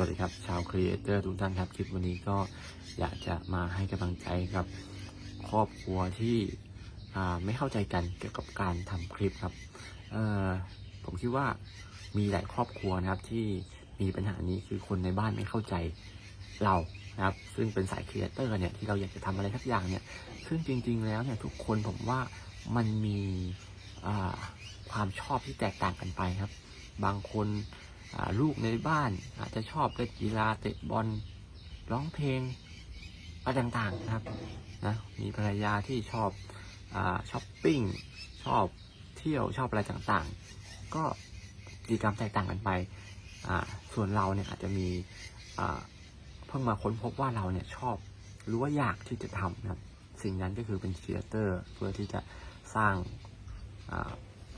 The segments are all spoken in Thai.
วัสดีครับ ชาวครีเอเตอร์ทุกท่านครับคลิปวันนี้ก็อยากจะมาให้กำลังใจกับครอบครัวที่ไม่เข้าใจกันเกี่ยวกับการทำคลิปครับผมคิดว่ามีหลายครอบครัวนะครับที่มีปัญหานี้คือคนในบ้านไม่เข้าใจเรานะครับ ซึ่งเป็นสายครีเอเตอร์เนี่ยที่เราอยากจะทำอะไรสักอย่างเนี่ย ซึ่งจริง ๆ แล้วเนี่ยทุกคนผมว่ามันมีความชอบที่แตกต่างกันไปครับ บางคน ลูกในบ้าน อาจจะชอบเล่นกีฬาเตะบอลร้องเพลงอะไรต่างๆนะครับนะมีภรรยาที่ชอบอช้อปปิ้งชอบเที่ยวชอบอะไรต่างๆ ก็กิจกรรมแตกต่างกันไป ส่วนเราเนี่ยอาจจะมีเพิ่งมาค้นพบว่าเราเนี่ยชอบหรือว่าอยากที่จะทำนะครับสิ่งนั้นก็คือเป็นครีเอเตอร์เพื่อที่จะสร้าง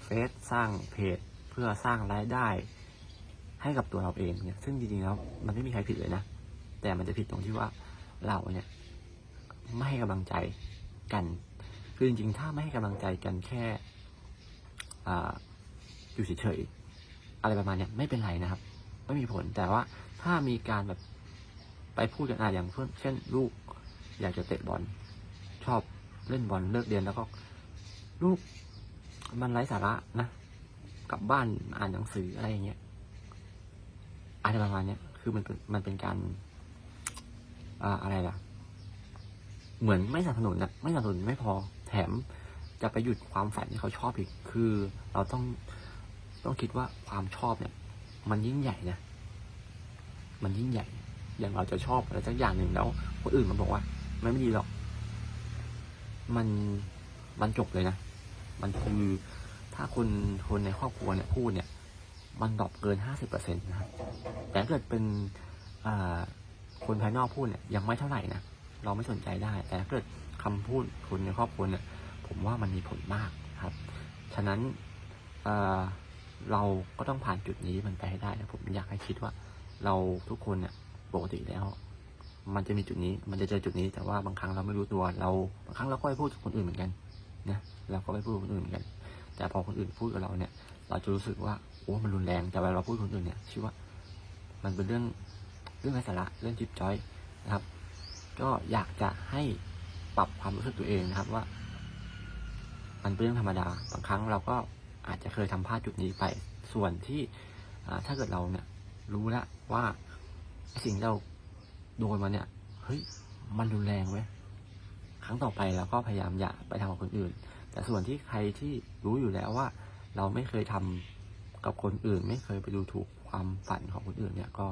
เฟซสร้างเพจ เพื่อสร้างรายได้ ให้กับตัวเราเองเนี่ยซึ่งจริงๆแล้วมันไม่มีใครผิดเลยนะแต่มันจะผิดตรงที่ว่าเราเนี่ยไม่ให้กำลังใจกัน คือจริงๆ ถ้าไม่ให้กำลังใจกันแค่ออยู่เฉยๆอะไรประมาณเนี้ยไม่เป็นไรนะครับ ไม่มีผลแต่ว่าถ้ามีการแบบไปพูดกันอะอย่างเช่นเช่นลูก อยากจะเตะบอลชอบเล่นบอลเลิกเรียนแล้วก็ลูกมันไร้สาระนะกลับบ้านอ่านหนังสืออะไรอย่างเงี้ย อะไรประมาณเนี้ยคือมันเป็นมันเป็นการอ่าอะไรล่ะ เหมือนไม่สนับสนุนนะไม่สนับสนุนไม่พอ แถมจะไปหยุดความฝันที่เขาชอบอีก คือเราต้องต้องคิดว่าความชอบเนี่ย มันยิ่งใหญ่นะ มันยิ่งใหญ่ อย่างเราจะชอบอะไรสักอย่างหนึ่งแล้วคนอื่นมันบอกว่ามันไม่ดีหรอก มันมันจบเลยนะ มันคือถ้าคนคนในครอบครัวเนี่ยพูดเนี่ย มันดรอปเกินห้าสิบเปอร์เซ็นต์นะครับแต่ถ้าเกิดเป็นคนภายนอกพูดเนี่ยยังไม่เท่าไหร่นะเราไม่สนใจได้ แต่ถ้าเกิดคำพูดคนในครอบครัวเนี่ยผมว่ามันมีผลมากครับ ฉะนั้นเเราก็ต้องผ่านจุดนี้มันไปให้ได้นะผมอยากให้คิดว่า เราทุกคนเนี่ยปกติแล้ว มันจะมีจุดนี้ มันจะเจอจุดนี้ แต่ว่าบางครั้งเราไม่รู้ตัว เราบางครั้งเราก็ไปพูดกับคนอื่นเหมือนกันนะเราก็ไปพูดกับคนอื่นเหมือนกัน แต่พอคนอื่นพูดกับเราเนี่ย เราจะรู้สึกว่า โอ้มันรุนแรงแต่เวลาเราพูดคนอื่นเนี่ยชื่อว่ามันเป็นเรื่องเรื่องไร้สาระเรื่องจิ๊บจ้อยนะครับ ก็อยากจะให้ปรับความรู้สึกตัวเองนะครับว่า มันเป็นเรื่องธรรมดาบางครั้งเราก็อาจจะเคยทำพลาดจุดนี้ไป ส่วนที่ถ้าเกิดเราเนี่ย รู้แล้วว่าสิ่งที่เราโดนมาเนี่ยเฮ้ยมันรุนแรงเว้ยครั้งต่อไปเราก็พยายามอย่าไปทำกับคนอื่น แต่ส่วนที่ใครที่รู้อยู่แล้วว่า เราไม่เคยทำ กับคนอื่น ไม่เคยไปดูถูกความฝันของคนอื่นเนี่ยก็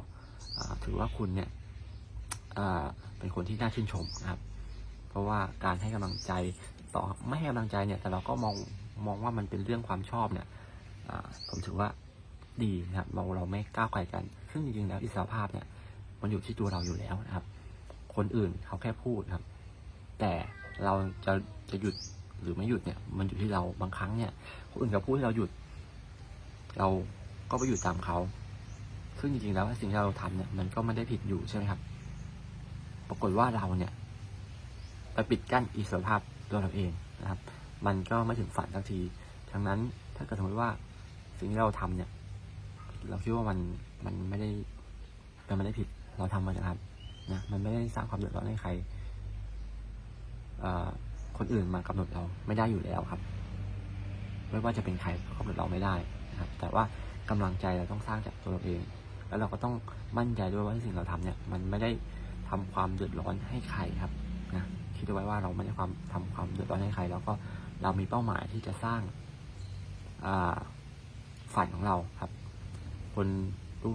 ถือว่าคุณเนี่ยเป็นคนที่น่าชื่นชมนะครับ เพราะว่าการให้กำลังใจต่อไม่ให้กำลังใจเนี่ยแต่เราก็มองมองว่ามันเป็นเรื่องความชอบเนี่ยผมถือว่าดีนะครับเราเราไม่ก้าวไกลกัน ซึ่งจริงๆแล้วอิสรภาพเนี่ย มันอยู่ที่ตัวเราอยู่แล้วนะครับ คนอื่นเขาแค่พูดครับ แต่เราจะจะหยุดหรือไม่หยุดเนี่ย มันอยู่ที่เราบางครั้งเนี่ยคนอื่นเขาพูดให้เราหยุด เราก็ไปหยุดตามเขา ซึ่งจริงๆแล้วสิ่งที่เราทำเนี่ยมันก็ไม่ได้ผิดอยู่ใช่ไหมครับ ปรากฏว่าเราเนี่ยไปปิดกั้นอิสรภาพตัวเราเองนะครับ มันก็ไม่ถึงฝันสักทีทั้งนั้นถ้าเกิดสมมติว่าสิ่งที่เราทำเนี่ย เราคิดว่ามันมันไม่ได้มันไม่ได้ผิดเราทำมานะครับนะมันไม่ได้สร้างความเดือดร้อนให้ใครคนอื่นมากำหนดเราไม่ได้อยู่แล้วครับ ไม่ว่าจะเป็นใครก็กำหนดเราไม่ได้ แต่ว่ากำลังใจเราต้องสร้างจากตัวเราเอง แล้วเราก็ต้องมั่นใจด้วยว่าสิ่งเราทำเนี่ย มันไม่ได้ทำความเดือดร้อนให้ใครครับนะคิดไว้ว่าเราไม่ได้ความทำความเดือดร้อนให้ใคร แล้วก็เรามีเป้าหมายที่จะสร้างฝันของเราครับ คน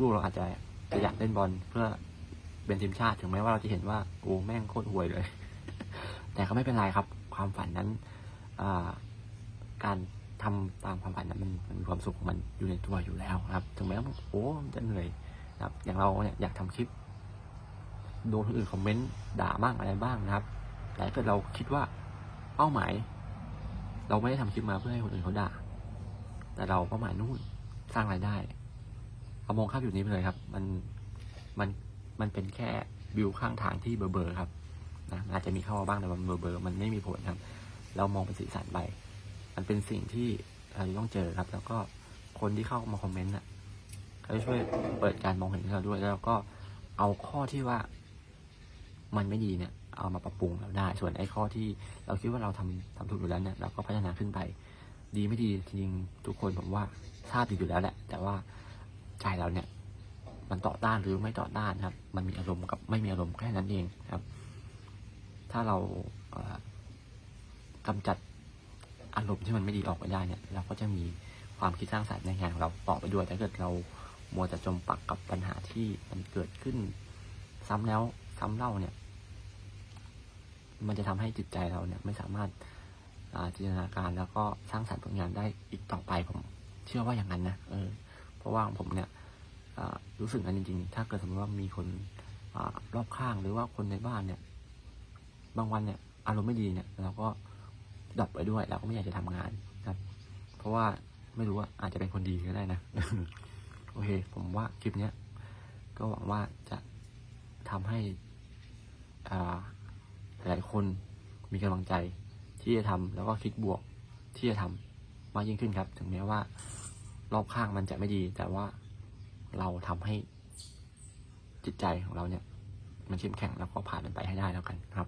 ลูกๆเราอาจจะจะอยากเล่นบอลเพื่อเป็นทีมชาติถึงแม้ว่าเราจะเห็นว่าโอ้แม่งโคตรห่วยเลย แต่ก็ไม่เป็นไรครับ ความฝันนั้นการ ทำตามความฝันนั้นมันมันมีความสุขของมันอยู่ในตัวอยู่แล้วครับ ถึงแม้ว่าโอ้มันจะเหนื่อยนะครับ อย่างเราเนี่ยอยากทำคลิปโดนคนอื่นคอมเมนต์ด่าบ้างอะไรบ้างนะครับ แต่ถ้าเกิดเราคิดว่าเป้าหมาย เราไม่ได้ทำคลิปมาเพื่อให้คนอื่นเขาด่า แต่เราเป้าหมายนู่นสร้างรายได้เอามองข้ามจุดนี้ไปเลยครับ มันมันมันเป็นแค่วิวข้างทางที่เบอร์เบอร์ครับนะอาจจะมีเข้ามาบ้างแต่มันเบอร์เบอร์มันไม่มีผลครับ เรามองเป็นสีสันไป มันเป็นสิ่งที่เราต้องเจอครับ แล้วก็คนที่เข้ามาคอมเมนต์อะเขาจะช่วยเปิดการมองเห็นเราด้วย แล้วก็เอาข้อที่ว่ามันไม่ดีเนี่ย เอามาปรับปรุงเราได้ ส่วนไอ้ข้อที่เราคิดว่าเราทำทำถูกอยู่แล้วเนี่ยเราก็พัฒนาขึ้นไป ดีไม่ดีจริงทุกคนผมว่าทราบดีอยู่แล้วแหละ แต่ว่าใจเราเนี่ย มันต่อต้านหรือไม่ต่อต้านครับ มันมีอารมณ์กับไม่มีอารมณ์แค่นั้นเองครับ ถ้าเราเอ่อกำจัด อารมณ์ที่มันไม่ดีออกไปได้เนี่ย เราก็จะมีความคิดสร้างสรรค์ในงานของเราต่อไปด้วยถ้าเกิดเรามัวแต่จมปักกับปัญหาที่มันเกิดขึ้น ซ้ำแล้วซ้ำเล่าเนี่ย มันจะทำให้จิตใจเราเนี่ย ไม่สามารถจินตนาการแล้วก็สร้างสรรค์ผลงานได้อีกต่อไปผม เชื่อว่าอย่างนั้นนะเออ เพราะว่าของผมเนี่ยรู้สึกนั้นจริงๆ ถ้าเกิดสมมติว่ามีคนอรอบข้างหรือว่าคนในบ้านเนี่ย บางวันเนี่ย อารมณ์ไม่ดีเนี่ยเราก็ ดับไปด้วย เราก็ไม่อยากจะทำงานครับ เพราะว่าไม่รู้ว่าอาจจะเป็นคนดีก็ได้นะ โอเค ผมว่าคลิปเนี้ย ก็หวังว่าจะทำให้อ่าหลายคนมีกำลังใจที่จะทำแล้วก็คิดบวกที่จะทำมากยิ่งขึ้นครับ ถึงแม้ว่ารอบข้างมันจะไม่ดี แต่ว่าเราทำให้จิตใจของเราเนี่ย มันเข้มแข็งแล้วก็ผ่านมันไปให้ได้แล้วกันครับ